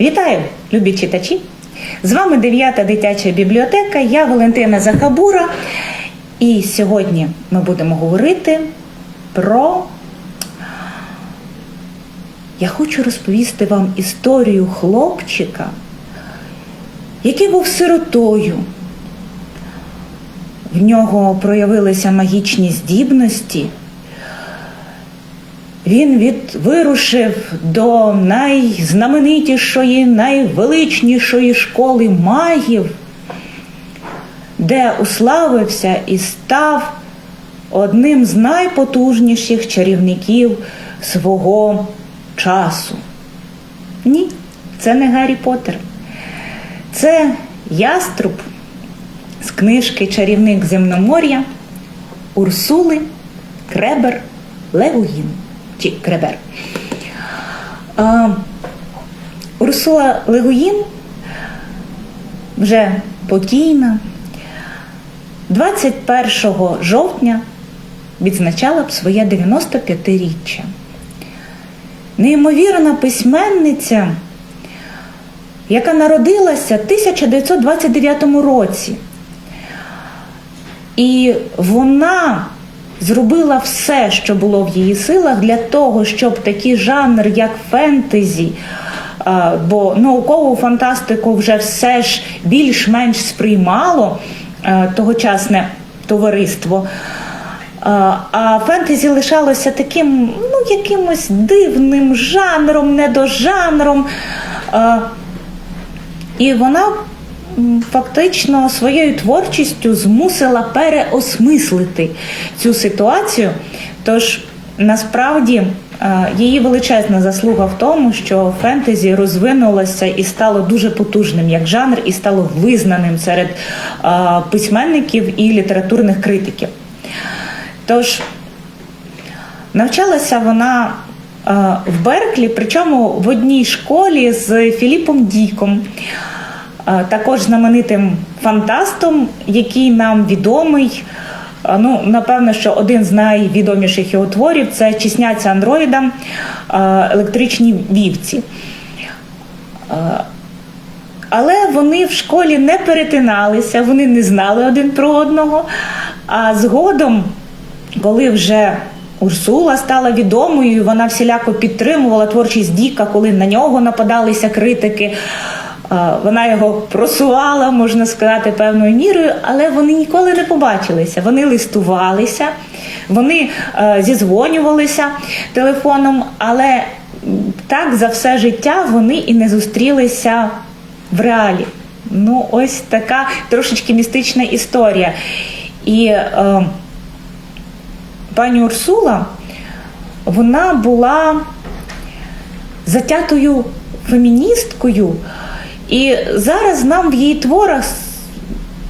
Вітаю, любі читачі! З вами 9 дитяча бібліотека, я Валентина Захабура. І сьогодні ми будемо говорити про. Я хочу розповісти вам історію хлопчика, який був сиротою. В нього проявилися магічні здібності. Він від, вирушив до найзнаменитішої, найвеличнішої школи магів, де уславився і став одним з найпотужніших чарівників свого часу. Ні, це не Гаррі Поттер. Це яструб з книжки Чарівник земномор'я Урсули Кребер Легугін чи Кребер. А, Урсула Легуїн вже покійна. 21 жовтня відзначала б своє 95-річчя. Неймовірна письменниця, яка народилася в 1929 році. І вона зробила все, що було в її силах, для того, щоб такий жанр, як фентезі, бо наукову фантастику вже все ж більш-менш сприймало тогочасне товариство. А фентезі лишалося таким ну, якимось дивним жанром, недожанром. І вона фактично своєю творчістю змусила переосмислити цю ситуацію. Тож насправді її величезна заслуга в тому, що фентезі розвинулося і стало дуже потужним як жанр, і стало визнаним серед письменників і літературних критиків. Тож навчалася вона в Берклі, причому в одній школі з Філіпом Діком також знаменитим фантастом, який нам відомий. Ну, напевно, що один з найвідоміших його творів це Чісняться андроїдам електричні вівці. Але вони в школі не перетиналися, вони не знали один про одного. А згодом, коли вже Урсула стала відомою, вона всіляко підтримувала творчість Діка, коли на нього нападалися критики. Вона його просувала, можна сказати, певною мірою, але вони ніколи не побачилися. Вони листувалися, вони зізвонювалися телефоном, але так за все життя вони і не зустрілися в реалі. Ну, ось така трошечки містична історія. І е, пані Урсула, вона була затятою феміністкою. І зараз нам в її творах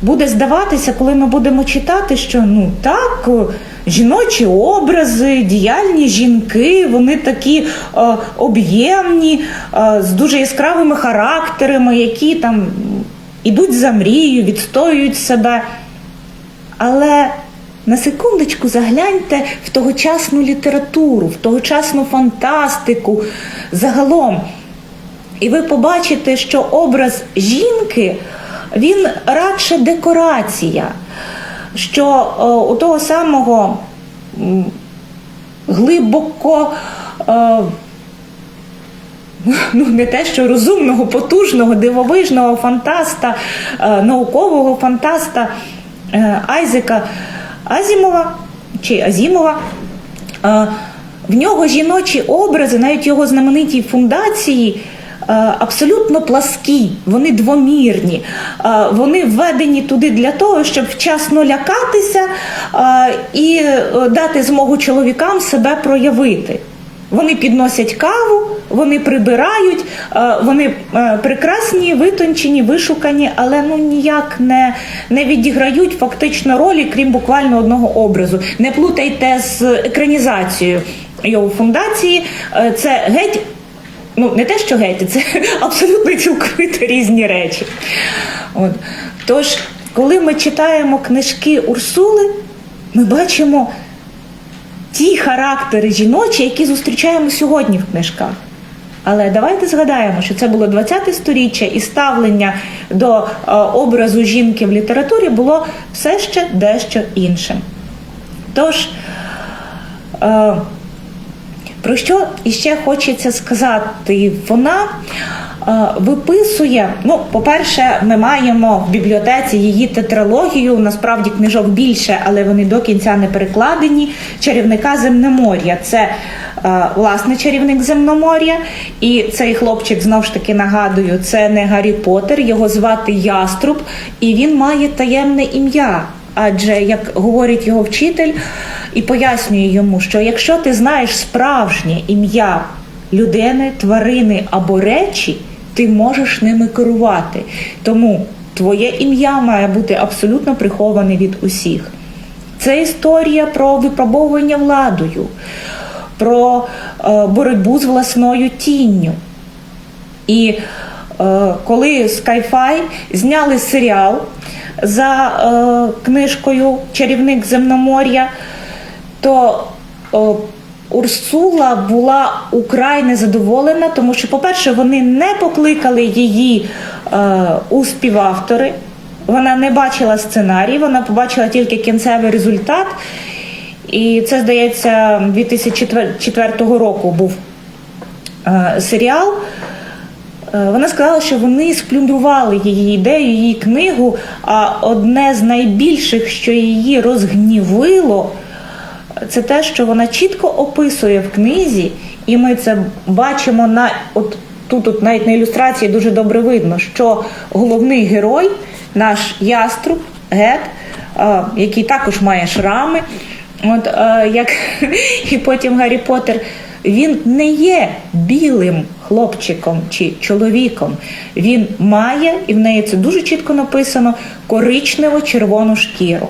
буде здаватися, коли ми будемо читати, що ну так, жіночі образи, діяльні жінки, вони такі е, об'ємні, е, з дуже яскравими характерами, які там ідуть за мрію, відстоюють себе. Але на секундочку загляньте в тогочасну літературу, в тогочасну фантастику загалом. І ви побачите, що образ жінки він радше декорація, що о, у того самого глибоко, о, ну не те, що розумного, потужного, дивовижного фантаста, наукового фантаста е, Айзека Азімова чи Азімова. В нього жіночі образи, навіть його знаменитій фундації. Абсолютно пласкі, вони двомірні, вони введені туди для того, щоб вчасно лякатися і дати змогу чоловікам себе проявити. Вони підносять каву, вони прибирають, вони прекрасні, витончені, вишукані, але ну ніяк не не відіграють фактично ролі, крім буквально одного образу. Не плутайте з екранізацією його фундації. Це геть. Ну, не те, що геть, це абсолютно цілковито різні речі. От. Тож, коли ми читаємо книжки Урсули, ми бачимо ті характери жіночі, які зустрічаємо сьогодні в книжках. Але давайте згадаємо, що це було 20-те сторіччя, і ставлення до е, образу жінки в літературі було все ще дещо іншим. Тож, е, про що іще хочеться сказати? Вона е, виписує. Ну, по-перше, ми маємо в бібліотеці її тетралогію. Насправді книжок більше, але вони до кінця не перекладені. Чарівника земномор'я. Це е, власне чарівник земномор'я. І цей хлопчик знов ж таки нагадую, це не Гаррі Поттер, його звати Яструб, і він має таємне ім'я. Адже, як говорить його вчитель, і пояснює йому, що якщо ти знаєш справжнє ім'я людини, тварини або речі, ти можеш ними керувати. Тому твоє ім'я має бути абсолютно приховане від усіх. Це історія про випробовування владою, про е, боротьбу з власною тінню. І е, коли Sky-Fi зняли серіал за е, книжкою Чарівник Земномор'я, то о, Урсула була украй незадоволена, тому що, по-перше, вони не покликали її е, у співавтори. Вона не бачила сценарій, вона побачила тільки кінцевий результат. І це, здається, 2004 року був е, серіал. Е, Вона сказала, що вони сплюндрували її ідею, її книгу. А одне з найбільших, що її розгнівило, це те, що вона чітко описує в книзі, і ми це бачимо на от тут, от навіть на ілюстрації дуже добре видно, що головний герой, наш яструб, гет, е, який також має шрами, от е, як і потім Гаррі Поттер, він не є білим хлопчиком чи чоловіком. Він має, і в неї це дуже чітко написано, коричнево-червону шкіру.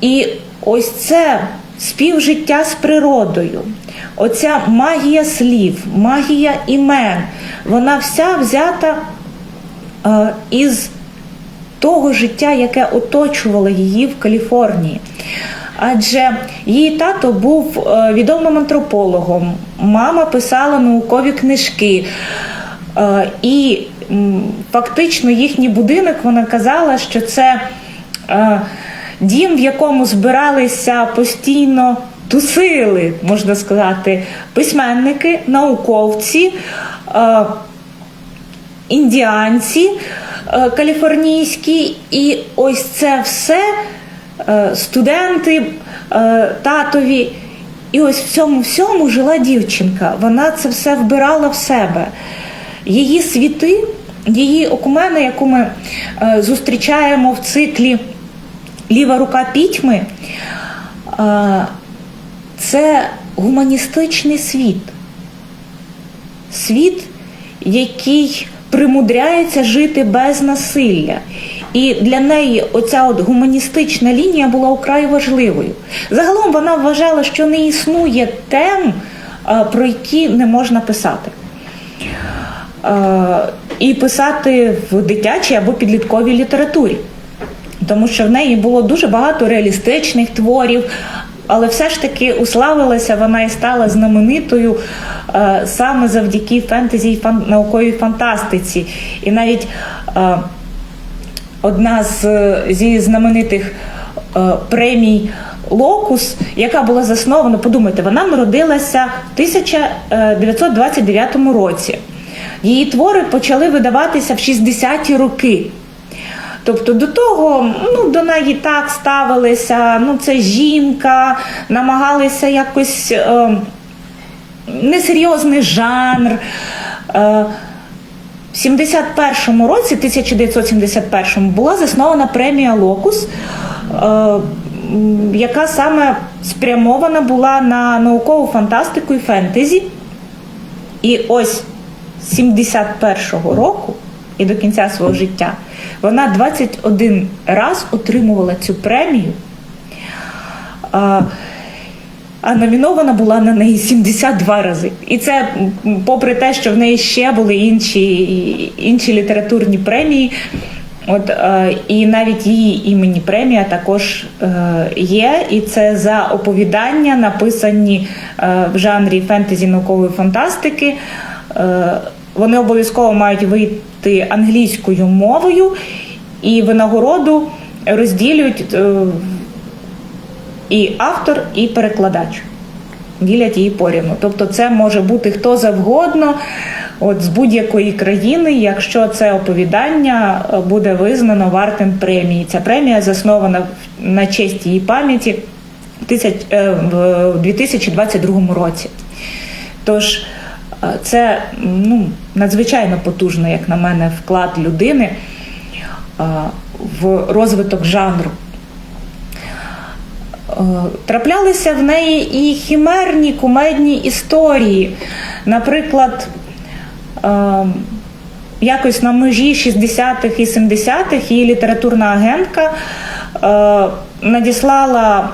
І ось це співжиття з природою, оця магія слів, магія імен, вона вся взята е, із того життя, яке оточувало її в Каліфорнії. Адже її тато був е, відомим антропологом, мама писала наукові книжки. Е, І фактично їхній будинок вона казала, що це е, дім, в якому збиралися постійно тусили, можна сказати, письменники, науковці, індіанці каліфорнійські, і ось це все студенти, е, татові. І ось в цьому всьому жила дівчинка. Вона це все вбирала в себе. Її світи, її окумена, яку ми е, зустрічаємо в циклі Ліва рука пітьми, е, це гуманістичний світ. Світ, який примудряється жити без насилля. І для неї оця от гуманістична лінія була украй важливою. Загалом вона вважала, що не існує тем, е, про які не можна писати. Е, І писати в дитячій або підлітковій літературі. Тому що в неї було дуже багато реалістичних творів, але все ж таки уславилася вона і стала знаменитою е, саме завдяки фентезі і фан, науковій фантастиці. І навіть одна з зі знаменитих е, премій Локус, яка була заснована, подумайте, вона народилася в 1929 році. Її твори почали видаватися в 60-ті роки. Тобто до того ну, до неї так ставилися, ну це жінка, намагалися якось е, несерйозний жанр. Е, в 71-му році, 1971-му, була заснована премія Локус, е, яка саме спрямована була на наукову фантастику і фентезі. І ось з 71-го року і до кінця свого життя вона 21 раз отримувала цю премію. А, номінована була на неї 72 рази. І це попри те, що в неї ще були інші, інші літературні премії. От е, і навіть її імені премія також е, є, і це за оповідання, написані е, в жанрі фентезі наукової фантастики. Е, вони обов'язково мають вийти англійською мовою, і винагороду розділюють е, і автор, і перекладач. Ділять її порівну. Тобто, це може бути хто завгодно, от з будь-якої країни, якщо це оповідання е, буде визнано вартим премії. Ця премія заснована в- на честь її пам'яті в е, 2022 році. Тож е, це ну, надзвичайно потужно, як на мене, вклад людини в розвиток жанру. Е, Траплялися в неї і хімерні кумедні історії. Наприклад, е, якось на межі 60-х і 70-х її літературна агентка е, надіслала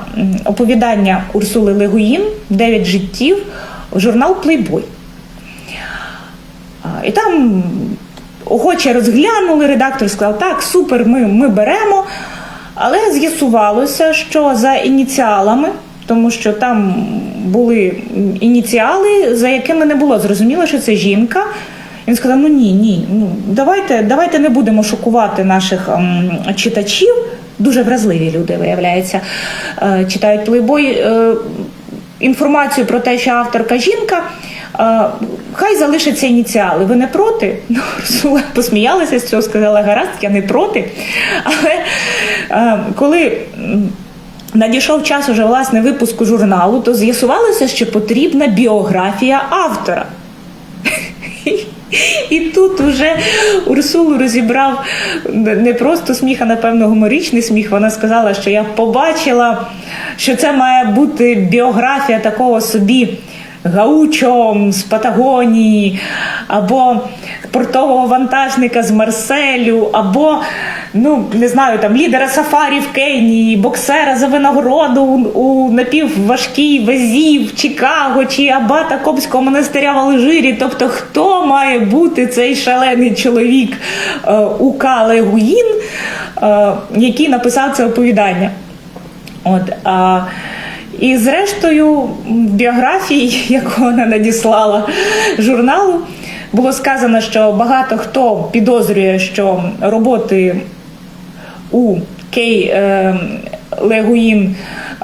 оповідання Урсули Легуїн Дев'ять життів в журнал Плейбой. І там охоче розглянули, редактор сказав, так, супер, ми, ми беремо. Але з'ясувалося, що за ініціалами, тому що там були ініціали, за якими не було зрозуміло, що це жінка. Він сказав: ну ні, ні, ну давайте, давайте не будемо шокувати наших ем, читачів. Дуже вразливі люди, виявляється, е, читають плейбой. Е, інформацію про те, що авторка жінка, хай залишаться ініціали. Ви не проти? Ну, Урсула посміялася з цього, сказала, гаразд, я не проти. Але коли надійшов час уже власне випуску журналу, то з'ясувалося, що потрібна біографія автора. І тут уже Урсулу розібрав не просто сміх, а напевно гуморичний сміх. Вона сказала, що я побачила, що це має бути біографія такого собі гаучо з Патагонії, або портового вантажника з Марселю, або ну не знаю, там лідера сафарі в Кенії, боксера за винагороду у, напівважкій вазі в Чикаго чи абата Копського монастиря в Алжирі. Тобто, хто має бути цей шалений чоловік е, у Кале Гуїн, е, який написав це оповідання? От, а, і зрештою, в біографії, яку вона надіслала журналу, було сказано, що багато хто підозрює, що роботи у Кей е, Легуїн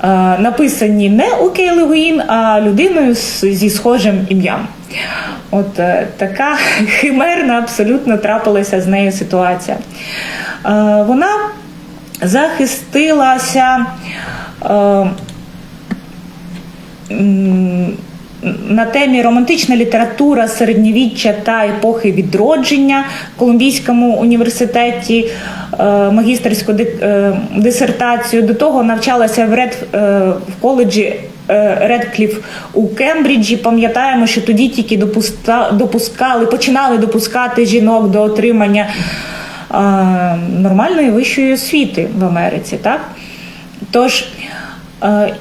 е, написані не у Кей Легуїн, а людиною зі схожим ім'ям. От е, така химерна абсолютно трапилася з нею ситуація. Вона захистилася. На темі романтична література середньовіччя та епохи відродження в Колумбійському університеті е, магістерську е, дисертацію. До того навчалася в Ред е, в коледжі Редкліф у Кембриджі. Пам'ятаємо, що тоді тільки допускали, починали допускати жінок до отримання нормальної вищої освіти в Америці. Так? Тож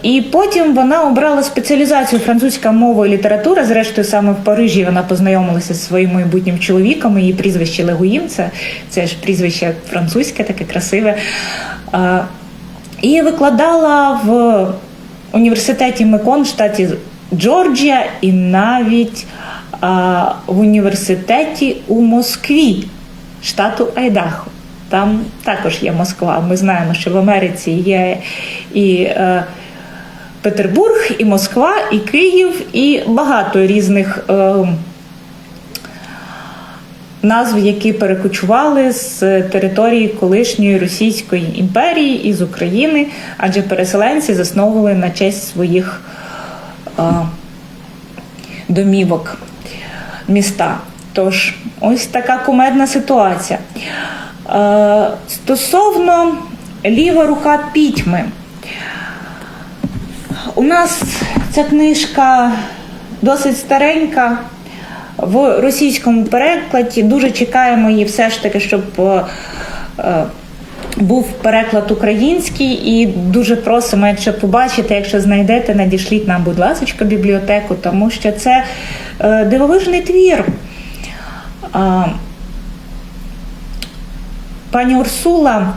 І потім вона обрала спеціалізацію французька мова і література. Зрештою, саме в Парижі вона познайомилася зі своїм майбутнім чоловіком. Її прізвище Легуїн, це, це ж прізвище французьке, таке красиве. Е, І викладала в університеті Мекон в штаті Джорджія і навіть е, в університеті у Москві, штату Айдахо. Там також є Москва. Ми знаємо, що в Америці є і е, Петербург, і Москва, і Київ, і багато різних е, назв, які перекочували з території колишньої Російської імперії і з України, адже переселенці засновували на честь своїх е, домівок міста. Тож, ось така кумедна ситуація. Е, Стосовно ліва рука пітьми. У нас ця книжка досить старенька в російському перекладі. Дуже чекаємо її все ж таки, щоб е, е, був переклад український, і дуже просимо, якщо побачите, якщо знайдете, надішліть нам, будь ласка, бібліотеку, тому що це дивовижний твір. Пані Урсула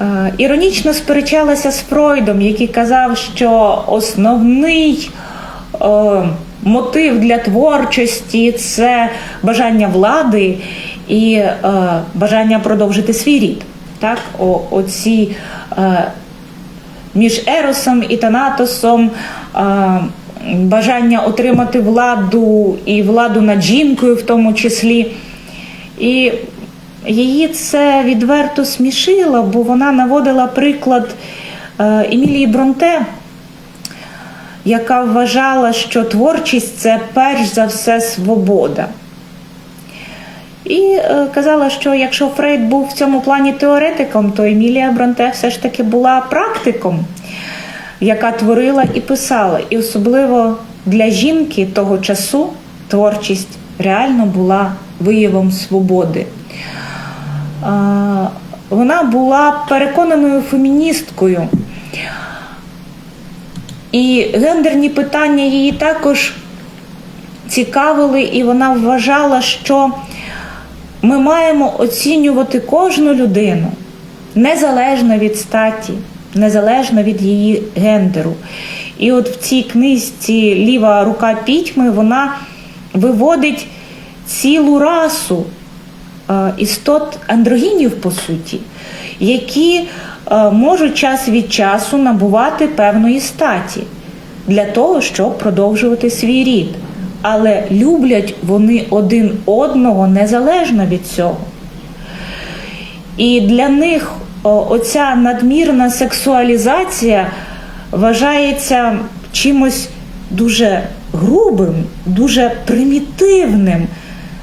е, іронічно сперечалася з Фройдом, який казав, що основний е, мотив для творчості це бажання влади і е, бажання продовжити свій рід. Так, О, оці між Еросом і Танатосом бажання отримати владу і владу над жінкою в тому числі. І її це відверто смішило, бо вона наводила приклад е, Емілії Бронте, яка вважала, що творчість це перш за все свобода. І е, казала, що якщо Фрейд був в цьому плані теоретиком, то Емілія Бронте все ж таки була практиком, яка творила і писала. І особливо для жінки того часу творчість реально була виявом свободи. Вона була переконаною феміністкою. І гендерні питання її також цікавили, і вона вважала, що ми маємо оцінювати кожну людину незалежно від статі, незалежно від її гендеру. І от в цій книжці Ліва рука пітьми вона виводить цілу расу істот андрогінів, по суті, які е, можуть час від часу набувати певної статі для того, щоб продовжувати свій рід. Але люблять вони один одного незалежно від цього. І для них оця надмірна сексуалізація вважається чимось дуже грубим, дуже примітивним,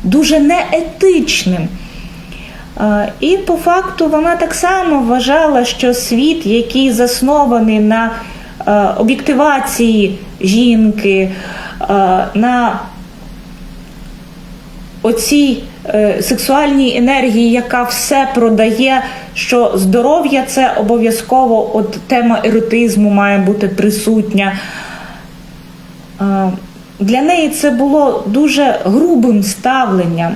дуже неетичним. І по факту вона так само вважала, що світ, який заснований на об'єктивації жінки, на оцій е, сексуальній енергії, яка все продає, що здоров'я це обов'язково, от тема еротизму має бути присутня. Для неї це було дуже грубим ставленням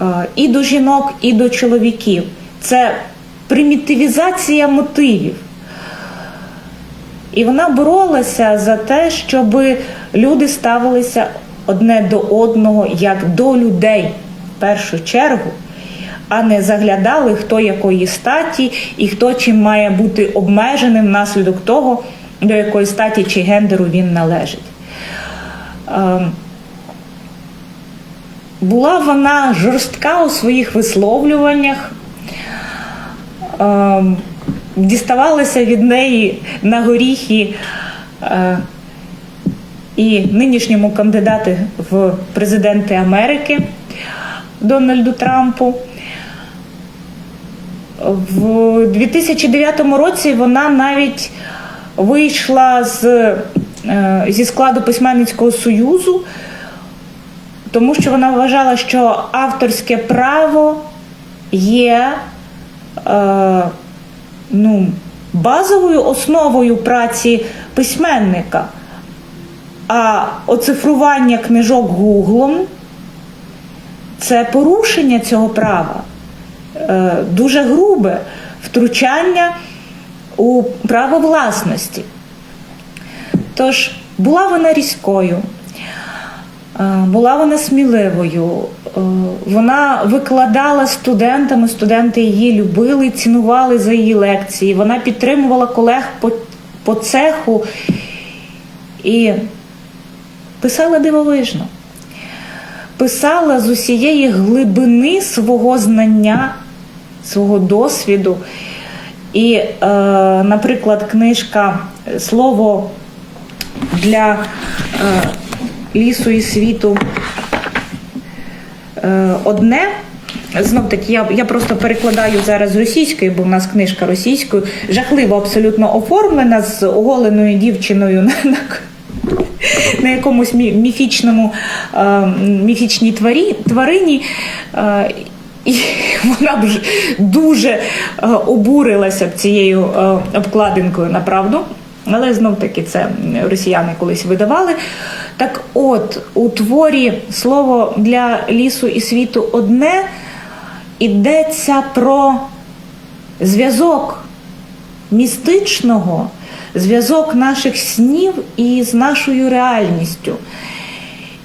е, і до жінок, і до чоловіків. Це примітивізація мотивів. І вона боролася за те, щоб люди ставилися одне до одного як до людей в першу чергу, а не заглядали, хто якої статі і хто чим має бути обмеженим внаслідок того, до якої статі чи гендеру він належить. Ем, Була вона жорстка у своїх висловлюваннях. Ем, Діставалися від неї на горіхи е, і нинішньому кандидату в президенти Америки Дональду Трампу. В 2009 році вона навіть вийшла з, зі складу письменницького союзу, тому що вона вважала, що авторське право є е, ну, базовою основою праці письменника. А оцифрування книжок Гуглом це порушення цього права, Е, дуже грубе втручання у право власності. Тож була вона різкою, е, була вона сміливою, е, вона викладала студентами, студенти її любили, цінували за її лекції, вона підтримувала колег по, по цеху і писала дивовижно. Писала з усієї глибини свого знання, свого досвіду. І, е, наприклад, книжка Слово для е, лісу і світу е, одне. Знов таки, я, я просто перекладаю зараз з російської, бо в нас книжка російською, жахливо абсолютно оформлена з оголеною дівчиною на, на, на якомусь мі- міфічному е, міфічній тварі, тварині. Е, і вона б дуже е, обурилася б цією е, обкладинкою, направду. Але знов таки це росіяни колись видавали. Так от, у творі слово для лісу і світу одне, йдеться про зв'язок містичного, зв'язок наших снів із нашою реальністю.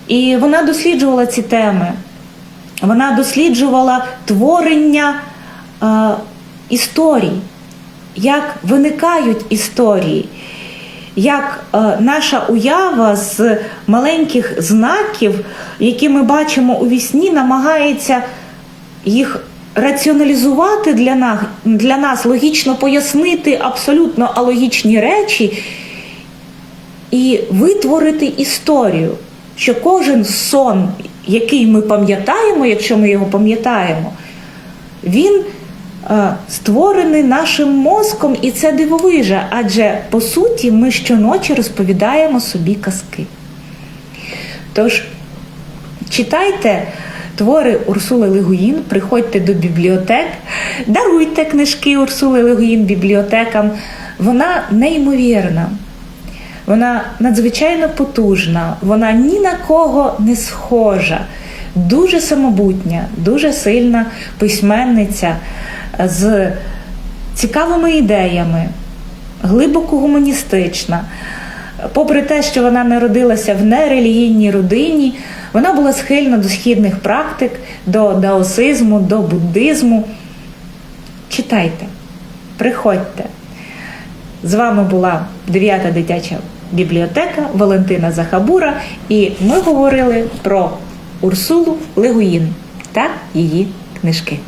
І вона досліджувала ці теми. Вона досліджувала творення е, історій, як виникають історії, як е, наша уява з маленьких знаків, які ми бачимо у вісні, намагається їх раціоналізувати для нас, для нас логічно пояснити абсолютно алогічні речі і витворити історію, що кожен сон, який ми пам'ятаємо, якщо ми його пам'ятаємо, він створений нашим мозком, і це дивовижа, адже по суті ми щоночі розповідаємо собі казки. Тож читайте твори Урсули Легуїн, приходьте до бібліотек, даруйте книжки Урсули Легуїн бібліотекам. Вона неймовірна. Вона надзвичайно потужна, вона ні на кого не схожа, дуже самобутня, дуже сильна письменниця з цікавими ідеями, глибоко гуманістична. Попри те, що вона народилася в нерелігійній родині, вона була схильна до східних практик, до даосизму, до буддизму. Читайте, приходьте. З вами була 9-та дитяча бібліотека Валентина Захабура, і ми говорили про Урсулу Легуїн та її книжки.